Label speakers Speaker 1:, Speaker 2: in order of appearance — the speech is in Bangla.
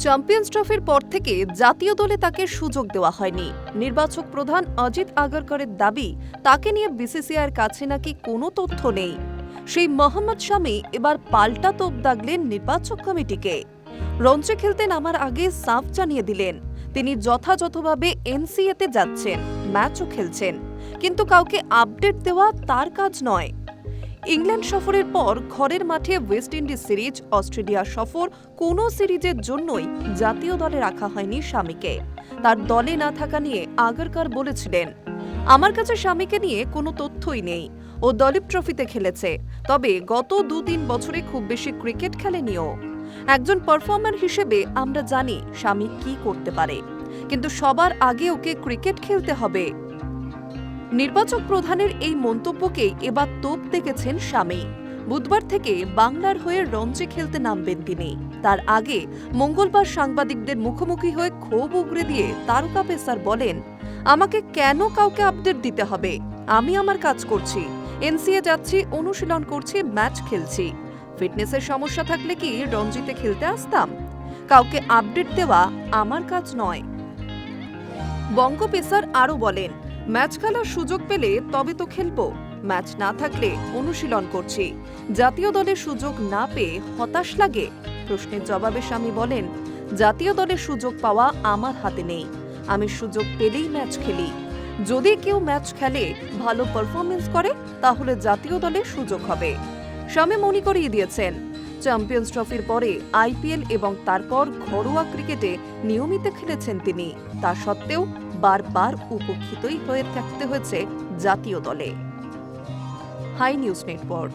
Speaker 1: চ্যাম্পিয়ন্স ট্রফির পর থেকে জাতীয় দলে তাকে সুযোগ দেওয়া হয়নি। নির্বাচক প্রধান অজিত আগরকরের দাবি, তাকে নিয়ে বিসিসিআইয়ের কাছে নাকি কোনো তথ্য নেই। সেই মোহাম্মদ শামি এবার পাল্টা তোপ দাগলেন নির্বাচক কমিটিকে। রঞ্চে খেলতে নামার আগে সাফ জানিয়ে দিলেন, তিনি যথাযথভাবে এনসিএতে যাচ্ছেন, ম্যাচও খেলছেন। কিন্তু কাউকে আপডেট দেওয়া তার কাজ নয়। ইংল্যান্ড সফরের পর ঘরের মাঠে ওয়েস্ট ইন্ডিজ সিরিজ, অস্ট্রেলিয়া সফর কোনো সিরিজের জন্যই জাতীয় দলে রাখা হয়নি স্বামীকে তার দলে না থাকা নিয়ে আগরকর বলেছিলেন, আমার কাছে স্বামীকে নিয়ে কোনো তথ্যই নেই। ও দলীপ ট্রফিতে খেলেছে, তবে গত দু তিন বছরে খুব বেশি ক্রিকেট খেলেনিও। একজন পারফর্মার হিসেবে আমরা জানি স্বামী কি করতে পারে, কিন্তু সবার আগে ওকে ক্রিকেট খেলতে হবে। নির্বাচক প্রধানের এই মন্তব্যকে এবার তোপ দেখেছেন স্বামী। বুধবার থেকে বাংলার হয়ে রঞ্চে খেলতে নামবেন তিনি। তার আগে মঙ্গলবার সাংবাদিকদের মুখোমুখি হয়ে ক্ষোভ উগরে দিয়ে তারকা পেসার বলেন, আমাকে কেন কাউকে আপডেট দিতে হবে? আমি আমার কাজ করছি। এনসিএ যাচ্ছি, অনুশীলন করছি ম্যাচ খেলছি। ফিটনেসের সমস্যা থাকলে কি রঞ্জিতে খেলতে আসতাম? কাউকে আপডেট দেওয়া আমার কাজ নয়। বঙ্গ পেসার আরও বলেন ম্যাচ খেলার সুযোগ পেলে তবে তো খেলব। ম্যাচ না থাকলে অনুশীলন করছি। জাতীয় দলের সুযোগ না পেয়ে হতাশ লাগে? প্রশ্নের জবাবে স্বামী বলেন, জাতীয় দলের সুযোগ পাওয়া আমার হাতে নেই। আমি সুযোগ পেলেই ম্যাচ খেলি। যদি কেউ ম্যাচ খেলে, ভালো পারফরমেন্স করে, তাহলে জাতীয় দলের সুযোগ হবে। স্বামী মনে করিয়ে দিয়েছেন চ্যাম্পিয়ন্স ট্রফির পরে আইপিএল এবং তারপর ঘরোয়া ক্রিকেটে নিয়মিত খেলেছেন তিনি। তা সত্ত্বেও বারবার উপক্ষিতই হয়ে থাকতে হয়েছে জাতীয় দলে। Hi News Network.